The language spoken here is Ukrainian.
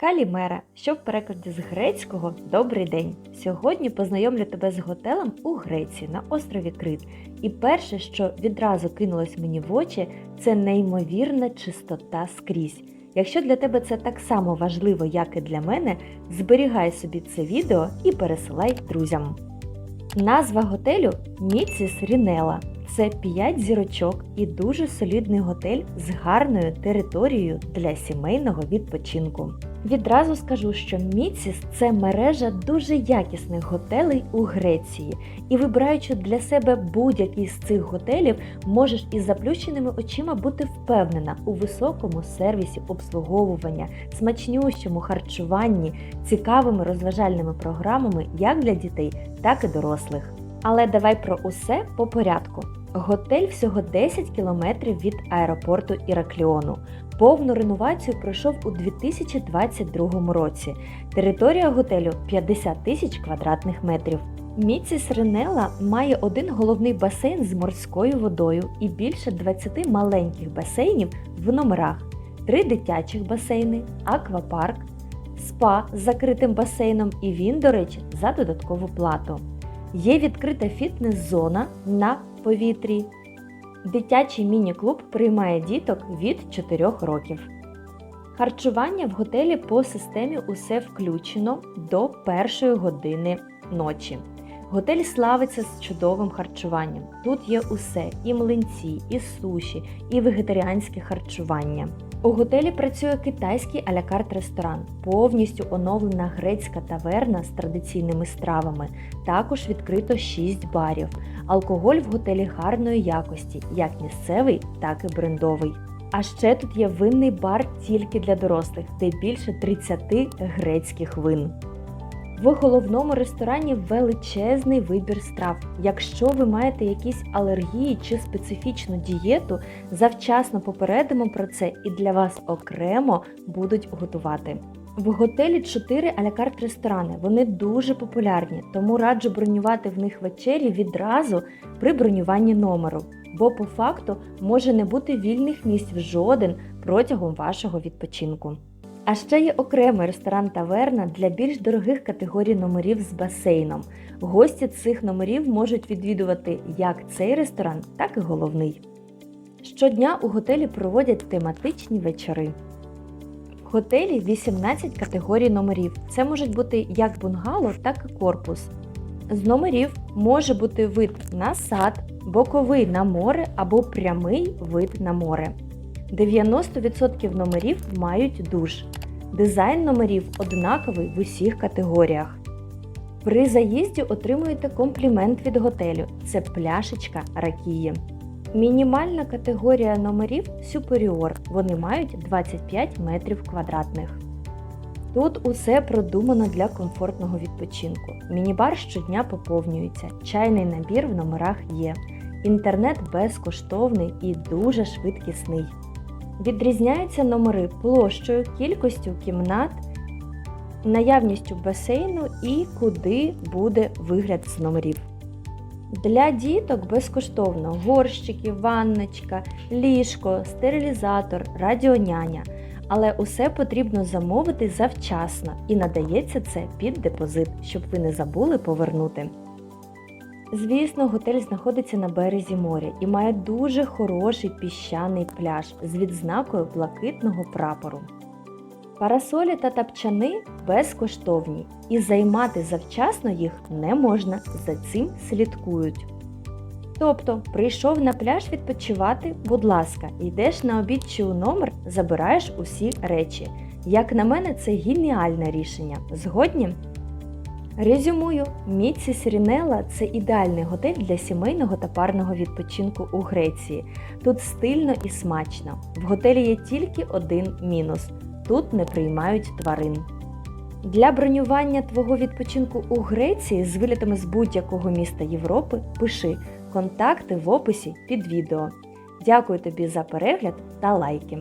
Калімера, що в перекладі з грецького Добрий день. Сьогодні познайомлю тебе з готелем у Греції на острові Крит. І перше, що відразу кинулось мені в очі, це неймовірна чистота скрізь. Якщо для тебе це так само важливо, як і для мене, зберігай собі це відео і пересилай друзям. Назва готелю Міціс Рінела. Це 5 зірочок і дуже солідний готель з гарною територією для сімейного відпочинку. Відразу скажу, що Міціс це мережа дуже якісних готелей у Греції, і вибираючи для себе будь-який з цих готелів, можеш із заплющеними очима бути впевнена у високому сервісі обслуговування, смачнющому харчуванні, цікавими розважальними програмами як для дітей, так і дорослих. Але давай про усе по порядку. Готель всього 10 кілометрів від аеропорту Іракліону. Повну реновацію пройшов у 2022 році. Територія готелю 50 тисяч квадратних метрів. Міціс Ренела має один головний басейн з морською водою і більше 20 маленьких басейнів в номерах, три дитячих басейни, аквапарк, спа з закритим басейном і він, до речі, за додаткову плату. Є відкрита фітнес-зона на повітрі. Дитячий міні-клуб приймає діток від 4 років. Харчування в готелі по системі усе включено до першої години ночі. Готель славиться з чудовим харчуванням. Тут є усе: і млинці, і суші, і вегетаріанське харчування. У готелі працює китайський алякарт ресторан, повністю оновлена грецька таверна з традиційними стравами. Також відкрито 6 барів. Алкоголь в готелі гарної якості, як місцевий, так і брендовий. А ще тут є винний бар тільки для дорослих, де більше 30 грецьких вин. В головному ресторані величезний вибір страв. Якщо ви маєте якісь алергії чи специфічну дієту, завчасно попередимо про це і для вас окремо будуть готувати. В готелі 4 алякарт ресторани. Вони дуже популярні, тому раджу бронювати в них вечері відразу при бронюванні номеру, бо по факту може не бути вільних місць в жоден протягом вашого відпочинку. А ще є окремий ресторан-таверна для більш дорогих категорій номерів з басейном. Гості цих номерів можуть відвідувати як цей ресторан, так і головний. Щодня у готелі проводять тематичні вечори. В готелі 18 категорій номерів. Це можуть бути як бунгало, так і корпус. З номерів може бути вид на сад, боковий на море або прямий вид на море. 90% номерів мають душ. Дизайн номерів однаковий в усіх категоріях. При заїзді отримуєте комплімент від готелю це пляшечка ракії. Мінімальна категорія номерів Superior. Вони мають 25 метрів квадратних. Тут усе продумано для комфортного відпочинку. Мінібар щодня поповнюється, чайний набір в номерах є. Інтернет безкоштовний і дуже швидкісний. Відрізняються номери площею, кількістю кімнат, наявністю басейну і куди буде вигляд з номерів. Для діток безкоштовно горщики, ванночка, ліжко, стерилізатор, радіоняня. Але усе потрібно замовити завчасно і надається це під депозит, щоб ви не забули повернути. Звісно, готель знаходиться на березі моря і має дуже хороший піщаний пляж з відзнакою блакитного прапору. Парасолі та тапчани безкоштовні, і займати завчасно їх не можна, за цим слідкують. Тобто, прийшов на пляж відпочивати, будь ласка, йдеш на обід чи у номер, забираєш усі речі. Як на мене, це геніальне рішення. Згодні? Резюмую, Міці Сірінела це ідеальний готель для сімейного та парного відпочинку у Греції. Тут стильно і смачно. В готелі є тільки один мінус: тут не приймають тварин. Для бронювання твого відпочинку у Греції з вилітами з будь-якого міста Європи пиши контакти в описі під відео. Дякую тобі за перегляд та лайки!